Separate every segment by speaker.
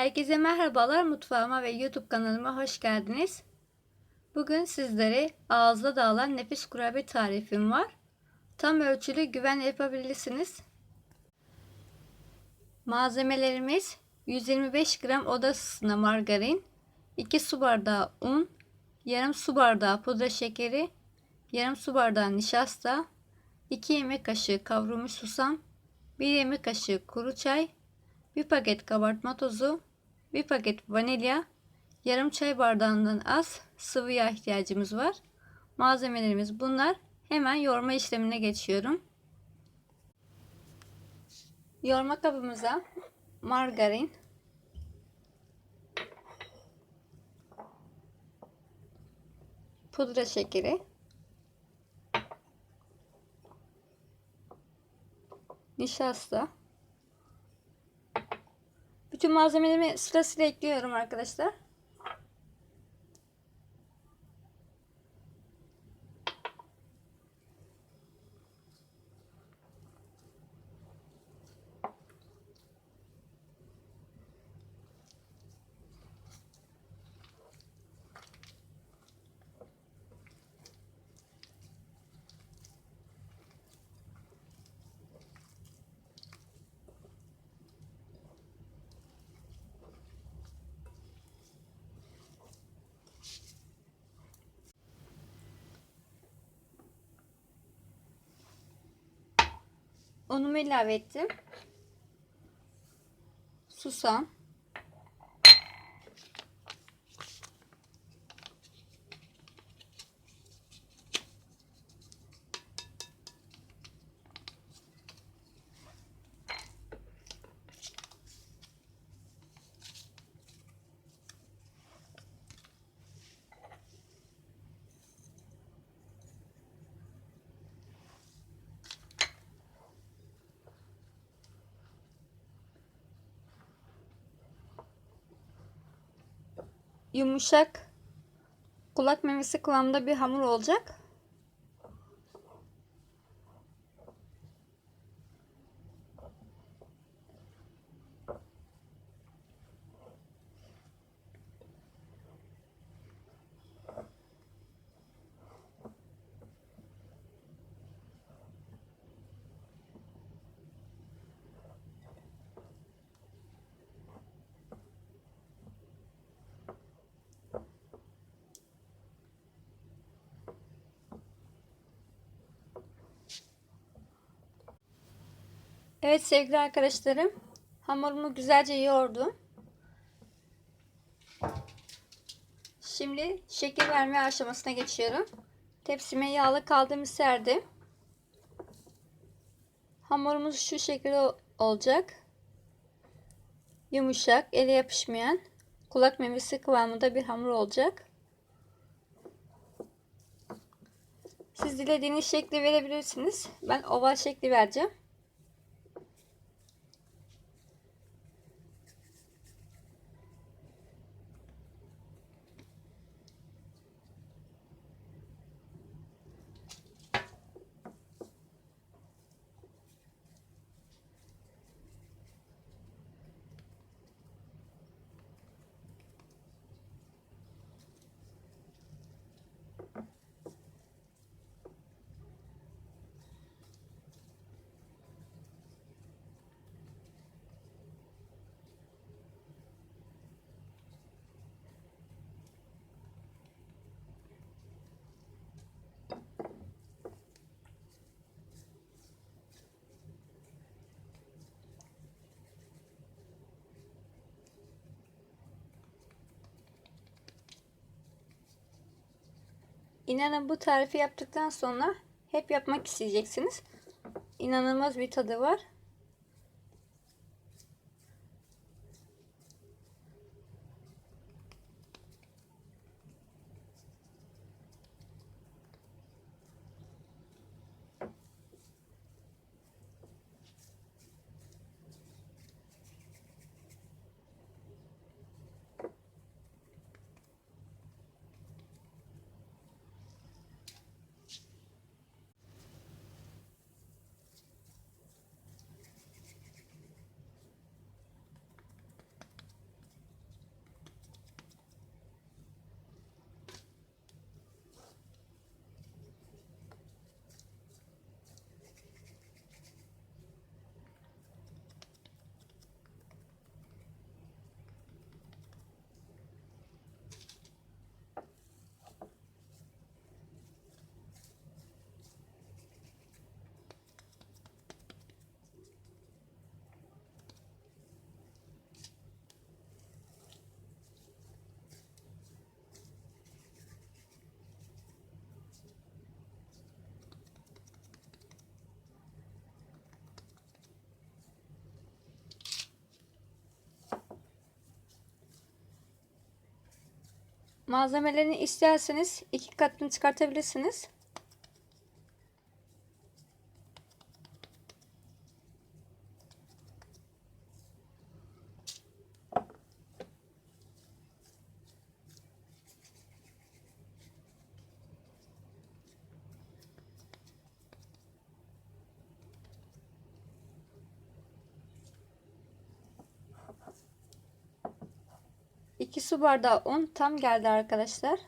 Speaker 1: Herkese merhabalar mutfağıma ve YouTube kanalıma hoş geldiniz. Bugün sizlere ağızda dağılan nefis kurabiye tarifim var. Tam ölçülü güven yapabilirsiniz. Malzemelerimiz 125 gram oda ısısında margarin, 2 su bardağı un, yarım su bardağı pudra şekeri, yarım su bardağı nişasta, 2 yemek kaşığı kavrulmuş susam, 1 yemek kaşığı kuru çay, 1 paket kabartma tozu, 1 paket vanilya, yarım çay bardağından az sıvı yağ ihtiyacımız var. Malzemelerimiz bunlar. Hemen yoğurma işlemine geçiyorum. Yoğurma kabımıza margarin, pudra şekeri, nişasta, bütün malzemelerimi sırasıyla ekliyorum arkadaşlar. Unumu ilave ettim. Susam. Yumuşak kulak memesi kıvamında bir hamur olacak. Evet sevgili arkadaşlarım. Hamurumu güzelce yoğurdum. Şimdi şekil verme aşamasına geçiyorum. Tepsime yağlı kaldığımı serdim. Hamurumuz şu şekilde olacak. Yumuşak, ele yapışmayan, kulak memesi kıvamında bir hamur olacak. Siz dilediğiniz şekli verebilirsiniz. Ben oval şekli vereceğim. İnanın bu tarifi yaptıktan sonra hep yapmak isteyeceksiniz. İnanılmaz bir tadı var. Malzemelerini isterseniz iki katını çıkartabilirsiniz. İki su bardağı un tam geldi arkadaşlar.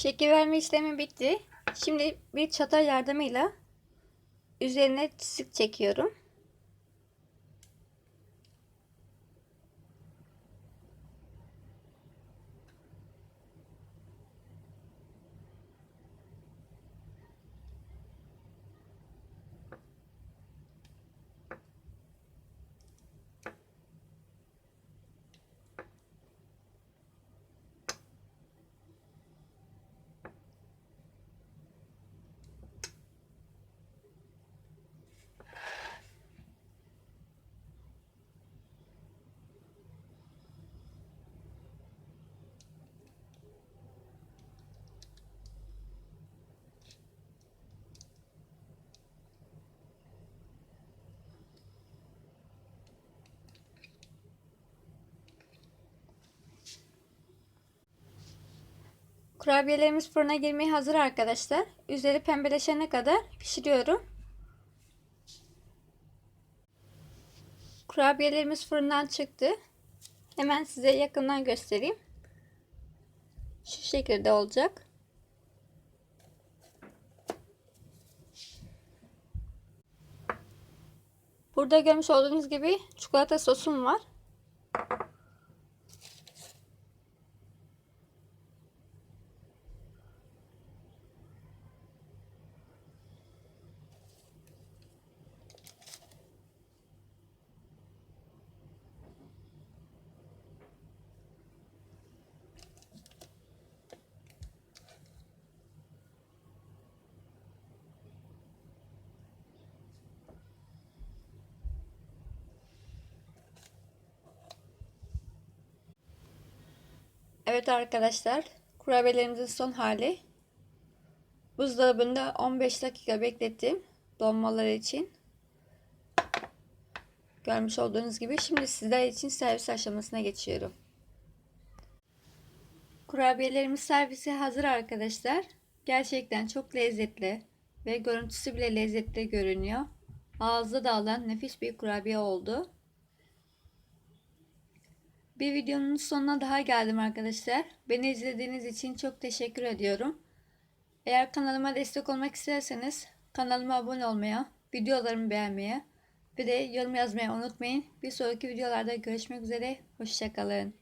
Speaker 1: Şekil verme işlemi bitti. Şimdi bir çatal yardımıyla üzerine çizik çekiyorum. Kurabiyelerimiz fırına girmeye hazır arkadaşlar. Üzeri pembeleşene kadar pişiriyorum. Kurabiyelerimiz fırından çıktı. Hemen size yakından göstereyim. Şu şekilde olacak. Burada görmüş olduğunuz gibi çikolata sosum var. Evet arkadaşlar, kurabiyelerimizin son hali. Buzdolabında 15 dakika beklettim donmaları için. Görmüş olduğunuz gibi şimdi sizler için servis aşamasına geçiyorum. Kurabiyelerimiz servise hazır arkadaşlar. Gerçekten çok lezzetli ve görüntüsü bile lezzetli görünüyor. Ağızda dağılan nefis bir kurabiye oldu. Bir videonun sonuna daha geldim arkadaşlar. Beni izlediğiniz için çok teşekkür ediyorum. Eğer kanalıma destek olmak isterseniz kanalıma abone olmaya, videolarımı beğenmeye ve de yorum yazmayı unutmayın. Bir sonraki videolarda görüşmek üzere. Hoşçakalın.